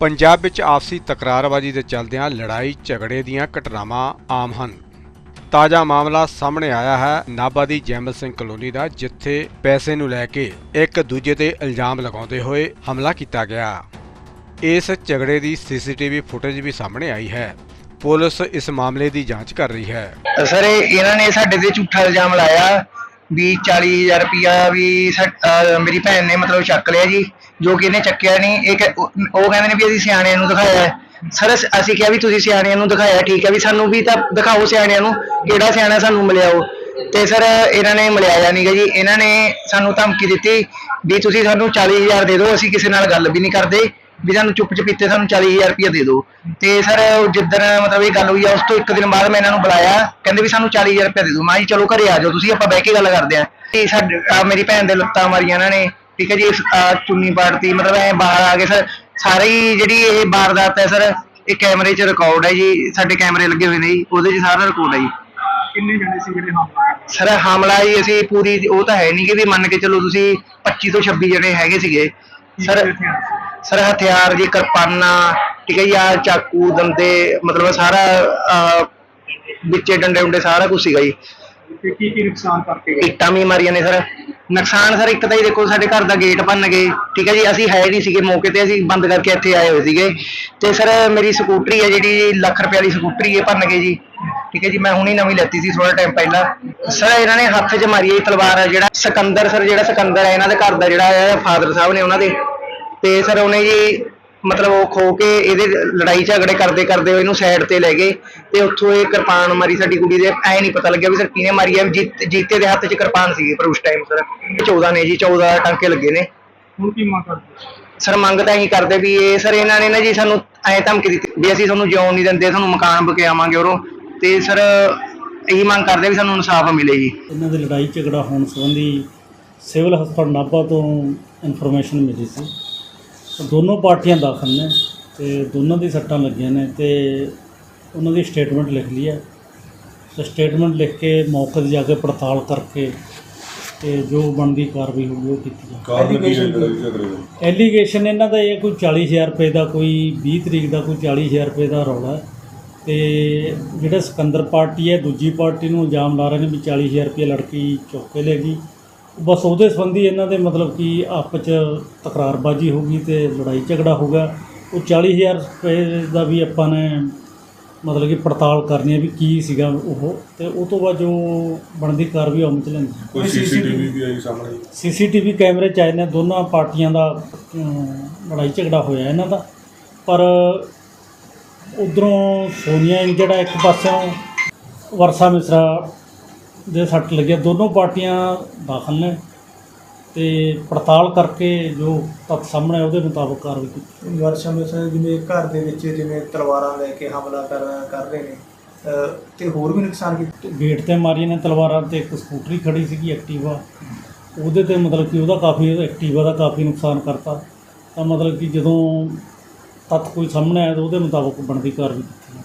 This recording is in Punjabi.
ਪੰਜਾਬ ਵਿੱਚ ਆਪਸੀ ਤਕਰਾਰਬਾਜ਼ੀ ਦੇ ਚੱਲਦਿਆਂ ਲੜਾਈ ਝਗੜੇ ਦੀਆਂ ਘਟਨਾਵਾਂ ਆਮ ਹਨ। ਤਾਜ਼ਾ ਮਾਮਲਾ ਸਾਹਮਣੇ ਆਇਆ ਹੈ। ਨਾਭਾ ਦੀ ਜੈਮਲ ਸਿੰਘ ਕਲੋਨੀ ਦਾ, ਜਿੱਥੇ ਪੈਸੇ ਨੂੰ ਲੈ ਕੇ ਇੱਕ ਦੂਜੇ ਤੇ ਇਲਜ਼ਾਮ ਲਗਾਉਂਦੇ ਹੋਏ ਹਮਲਾ ਕੀਤਾ ਗਿਆ। ਇਸ ਝਗੜੇ ਦੀ ਸੀਸੀਟੀਵੀ ਫੁਟੇਜ ਵੀ ਸਾਹਮਣੇ ਆਈ ਹੈ। ਪੁਲਿਸ ਇਸ ਮਾਮਲੇ ਦੀ ਜਾਂਚ ਕਰ ਰਹੀ ਹੈ। ਸਰ ਇਹਨਾਂ ਨੇ ਸਾਡੇ ਤੇ ਝੂਠਾ ਇਲਜ਼ਾਮ ਲਾਇਆ। ਵੀ 40000 ਰੁਪਿਆ ਵੀ ਸਾ- ਅਹ ਮੇਰੀ ਭੈਣ ਨੇ ਮਤਲਬ ਚੱਕ ਲਿਆ ਜੀ, ਜੋ ਕਿ ਇਹਨੇ ਚੱਕਿਆ ਨਹੀਂ। ਇਹ ਕਹਿ- ਉਹ ਉਹ ਕਹਿੰਦੇ ਨੇ ਵੀ ਅਸੀਂ ਸਿਆਣਿਆਂ ਨੂੰ ਦਿਖਾਇਆ। ਹੈ ਸਰ, ਅਸ- ਅਸੀਂ ਕਿਹਾ ਵੀ ਤੁਸੀਂ ਸਿਆਣਿਆਂ ਨੂੰ ਦਿਖਾਇਆ, ਠੀਕ ਹੈ ਵੀ ਸਾਨੂੰ ਵੀ ਤਾਂ ਦਿਖਾਓ ਸਿਆਣਿਆਂ ਨੂੰ, ਕਿਹੜਾ ਸਿਆਣਾ ਸਾਨੂੰ ਮਿਲਿਆ ਉਹ। ਤੇ ਸਰ, ਇਹਨਾਂ ਨੇ ਮਿਲਿਆ ਨਹੀਂਗਾ ਜੀ। ਇਹਨਾਂ ਨੇ ਸਾਨੂੰ ਧਮਕੀ ਦਿੱਤੀ ਵੀ ਤੁਸੀਂ ਸਾਨੂੰ 40000 ਦੇ ਦਿਓ, ਅਸੀਂ ਕਿਸੇ ਨਾਲ ਗੱਲ ਵੀ ਨਹੀਂ ਕਰਦੇ। ਵੀ ਸਾਨੂੰ ਚੁੱਪ ਚਪੀਤੇ ਸਾਨੂੰ 40000 ਰੁਪਏ ਦੇ ਦਿਓ। ਤੇ ਸਰ ਜਿੱਦਣ ਮਤਲਬ ਇਹ ਗੱਲ ਹੋਈ ਆ ਉਸ ਤੋਂ ਇੱਕ ਦਿਨ ਬਾਅਦ ਮੈਂ ਇਹਨਾਂ ਨੂੰ ਬੁਲਾਇਆ। ਕਹਿੰਦੇ ਵੀ ਸਾਨੂੰ 40000 ਰੁਪਏ ਦੇ ਦਿਓ। ਮੈਂ ਜੀ ਚਲੋ ਘਰੇ ਆ ਜਾਓ ਤੁਸੀਂ ਆਪਾਂ ਬਹਿ ਕੇ ਗੱਲ ਕਰਦੇ ਆਂ। ਤੇ ਸਾਡੇ ਆਹ ਮੇਰੀ ਭੈਣ ਦੇ ਲੱਤਾਂ ਮਾਰੀਆਂ ਇਹਨਾਂ ਨੇ। ਠੀਕ ਹੈ ਜੀ ਇਸ- ਆਹ ਚੁੰਨੀ ਪਾੜਤੀ ਮਤਲਬ ਐ ਬਾਹਰ ਆ ਗਏ ਸਰ ਸਾਰੇ ਜਿਹੜੀ ਇਹ ਵਾਰਦਾਤ ਹੈ ਸਰ ਇਹ ਕੈਮਰੇ 'ਚ ਰਿਕਾਰਡ ਹੈ ਜੀ। ਸਾਡੇ ਕੈਮਰੇ ਲੱਗੇ ਹੋਏ ਨੇ ਜੀ ਉਹਦੇ 'ਚ ਸਾਰਾ ਰਿਕਾਰਡ ਹੈ ਜੀ। ਕਿੰਨੇ ਜਣੇ ਸੀ ਜਿਹੜੇ ਹਮਲਾ ਕਰਦੇ ਸਰ ਹਮਲਾ ਜੀ ਅਸੀਂ ਪੂਰੀ ਉਹ ਤਾਂ ਹੈ ਨਹੀਂ ਕਿ ਵੀ ਮੰਨ ਕੇ ਚੱਲੋ ਤੁਸੀਂ 25 ਤੋਂ 26 ਜਣੇ ਹੈਗੇ ਸੀਗੇ। ਸਰ ਸਰ ਹਥਿਆਰ ਜੀ ਕਿਰਪਾਨਾਂ ਠੀਕ ਹੈ ਜੀ ਆ ਚਾਕੂ ਦੰਦੇ ਮਤਲਬ ਸਾਰਾ ਅਹ, ਵਿੱਚੇ ਡੰਡੇ ਡੁੰਡੇ ਸਾਰਾ ਕੁਝ ਸੀਗਾ ਜੀ। ਤੇ ਕੀ ਕੀ ਨੁਕਸਾਨ ਕਰਕੇ ਗਏ? ਇੱਟਾਂ ਵੀ ਮਾਰੀਆਂ ਨੇ ਸਰ। ਨੁਕਸਾਨ ਸਰ ਇੱਕ ਤਾਂ ਜੀ ਦੇਖੋ ਸਾਡੇ ਘਰ ਦਾ ਗੇਟ ਭੰਨ ਗਏ ਠੀਕ ਹੈ ਜੀ ਅਸੀਂ ਹੈ ਨਹੀਂ ਸੀਗੇ ਮੌਕੇ ਤੇ ਅਸੀਂ ਬੰਦ ਕਰਕੇ ਇੱਥੇ ਆਏ ਹੋਏ ਸੀਗੇ। ਤੇ ਸਰ ਮੇਰੀ ਸਕੂਟਰੀ ਹੈ ਜਿਹੜੀ ਲੱਖ ਰੁਪਏ ਵਾਲੀ ਸਕੂਟਰੀ ਹੈ ਭੰਨ ਗਏ ਜੀ। ਠੀਕ ਹੈ ਜੀ ਮੈਂ ਹੁਣੀ ਨਵੀਂ ਲੈਤੀ ਸੀ ਥੋੜਾ ਟਾਈਮ ਪਹਿਲਾਂ। ਸਰ ਇਹਨਾਂ ਨੇ ਹੱਥ 'ਚ ਮਾਰੀ ਹੈ ਜੀ ਤਲਵਾਰ ਹੈ ਜਿਹੜਾ ਸਿਕੰਦਰ ਸਰ ਜਿਹੜਾ ਸਿਕੰਦਰ ਹੈ ਇਹਨਾਂ ਦੇ ਘਰ ਦਾ ਜਿਹੜਾ ਹੈ ਫਾਦਰ ਸਾਹਿਬ ਨੇ ਉਹਨਾਂ ਦੇ। ਤੇ ਸਰ ਉਹਨੇ ਜੀ ਮਤਲਬ ਉਹ ਖੋ ਕੇ ਇਹਦੇ ਲੜਾਈ ਝਗੜੇ ਕਰਦੇ ਕਰਦੇ ਇਹਨੂੰ ਸਾਈਡ ਤੇ ਲੈ ਗਏ ਤੇ ਉੱਥੋਂ ਇਹ ਕਿਰਪਾਨ ਮਾਰੀ ਸਾਡੀ ਕੁੜੀ ਦੇ ਐ ਨਹੀਂ ਪਤਾ ਲੱਗਿਆ ਵੀ ਸਰ ਕਿਹਨੇ ਮਾਰੀ ਹੈ ਜੀਤ- ਜੀਤੇ ਦੇ ਹੱਥ 'ਚ ਕਿਰਪਾਨ ਸੀਗੀ ਪਰ ਉਸ ਟਾਈਮ ਸਰ 14 ਨੇ ਜੀ 14 ਟਾਂਕੇ ਲੱਗੇ ਨੇ। ਹੁਣ ਕੀ ਮੰਗ ਕਰਦੇ? ਸਰ ਮੰਗ ਤਾਂ ਇਹੀ ਕਰਦੇ ਵੀ ਇਹ ਸਰ ਇਹਨਾਂ ਨੇ ਨਾ ਜੀ ਸਾਨੂੰ ਐ ਧਮਕੀ ਦਿੱਤੀ ਵੀ ਅਸੀਂ ਤੁਹਾਨੂੰ ਜਿਉਣ ਨਹੀਂ ਦਿੰਦੇ ਤੁਹਾਨੂੰ ਮਕਾਨ ਬਕਿਆਵਾਂਗੇ ਉਰੋਂ ਤੇ ਸਰ ਇਹੀ ਮੰਗ ਕਰਦੇ ਵੀ ਸਾਨੂੰ ਇਨਸਾਫ ਮਿਲੇ ਜੀ। ਇਹਨਾਂ ਦੇ ਲੜਾਈ ਝਗੜਾ ਹੋਣ ਸੰਬੰਧੀ ਸਿਵਲ ਹਸਪਤਾਲ ਨਾਭਾ ਤੋਂ ਇਨਫੋਰਮੇਸ਼ਨ ਮਿਲੀ ਸੀ। ਦੋਨੋਂ ਪਾਰਟੀਆਂ ਦਾਖਲ ਨੇ ਤੇ ਦੋਨਾਂ ਦੀ ਸੱਟਾਂ ਲੱਗੀਆਂ ਨੇ ਤੇ ਉਹਨਾਂ ਦੀ ਸਟੇਟਮੈਂਟ ਲਿਖ ਲਈ ਹੈ। ਤੇ ਸਟੇਟਮੈਂਟ ਲਿਖ ਕੇ ਮੌਕੇ 'ਤੇ ਜਾ ਕੇ ਪੜਤਾਲ ਕਰਕੇ ਤੇ ਜੋ ਬਣਦੀ ਕਾਰਵਾਈ ਹੋਊਗੀ ਉਹ ਕੀਤੀ ਜਾਵੇ ਐਲੀਗੇਸ਼ਨ ਇਹਨਾਂ ਦਾ ਇਹ ਕੋਈ 40000 ਰੁਪਏ ਦਾ ਕੋਈ 20 ਤਰੀਕ ਦਾ ਕੋਈ 40000 ਰੁਪਏ ਦਾ ਰੌਲਾ ਹੈ। ਤੇ ਜਿਹੜਾ ਸਿਕੰਦਰ ਪਾਰਟੀ ਹੈ ਦੂਜੀ ਪਾਰਟੀ ਨੂੰ ਇਲਜ਼ਾਮ ਲਾ ਰਹੇ ਨੇ ਵੀ 40000 ਰੁਪਏ ਲੜਕੀ ਚੁੱਕ ਕੇ ਲੈ ਗਈ। ਬਸ ਉਹਦੇ ਸੰਬੰਧੀ ਇਹਨਾਂ ਦੇ ਮਤਲਬ ਕਿ ਆਪਸ ਚ ਤਕਰਾਰਬਾਜ਼ੀ ਹੋ ਗਈ ਤੇ ਲੜਾਈ ਝਗੜਾ ਹੋ ਗਿਆ। ਉਹ 40000 ਰੁਪਏ ਦਾ ਵੀ ਆਪਾਂ ਨੇ ਮਤਲਬ ਕਿ ਪੜਤਾਲ ਕਰਨੀ ਹੈ ਵੀ ਕੀ ਸੀਗਾ ਉਹ ਤੇ ਉਹ ਤੋਂ ਬਾਅਦ ਜੋ ਬਣਦੀ ਕਾਰਵਾਈ ਅਮਲ ਚ ਲੈਂਦੀ ਕੋਈ ਸੀਸੀਟੀਵੀ ਵੀ ਆਈ ਸਾਹਮਣੇ? ਸੀਸੀਟੀਵੀ ਕੈਮਰੇ ਚ ਆਏ ਨੇ ਦੋਨਾਂ ਪਾਰਟੀਆਂ ਦਾ ਅਮ, ਲੜਾਈ ਝਗੜਾ ਹੋਇਆ ਇਹਨਾਂ ਦਾ। ਪਰ ਉਧਰੋਂ ਸੋਨੀਆ ਜਿਹੜਾ ਇੱਕ ਪਾਸਿਓਂ ਵਰਸਾ ਮਿਸਰਾ ਦੇ ਸੱਟ ਲੱਗਿਆ। ਦੋਨੋਂ ਪਾਰਟੀਆਂ ਦਾਖਲ ਨੇ ਤੇ ਪੜਤਾਲ ਕਰਕੇ ਜੋ ਤੱਥ ਸਾਹਮਣੇ ਉਹਦੇ ਮੁਤਾਬਕ ਕਾਰਵਾਈ ਕੀਤੀ। ਵਰਸ਼ਾ ਵਿੱਚ ਜਿਵੇਂ ਘਰ ਦੇ ਵਿੱਚ ਜਿਵੇਂ ਤਲਵਾਰਾਂ ਲੈ ਕੇ ਹਮਲਾ ਕਰ ਕਰ ਰਹੇ ਨੇ ਅਹ ਤੇ ਹੋਰ ਵੀ ਨੁਕਸਾਨ ਕੀਤਾ ਤੇ ਗੇਟ ਤੇ ਮਾਰੀਆਂ ਨੇ ਤਲਵਾਰਾਂ ਤੇ ਇੱਕ ਸਕੂਟਰੀ ਖੜੀ ਸੀਗੀ ਐਕਟਿਵਾ। ਉਹਦੇ ਤੇ ਮਤਲਬ ਕਿ ਉਹਦਾ ਕਾਫੀ ਐਕਟਿਵਾ ਦਾ ਕਾਫੀ ਨੁਕਸਾਨ ਕਰਤਾ। ਤਾਂ ਮਤਲਬ ਕਿ ਜਦੋਂ ਤੱਥ ਕੋਈ ਸਾਹਮਣੇ ਆਇਆ ਤਾਂ ਉਹਦੇ ਮੁਤਾਬਕ ਬਣਦੀ ਕਾਰਵਾਈ ਕੀਤੀ।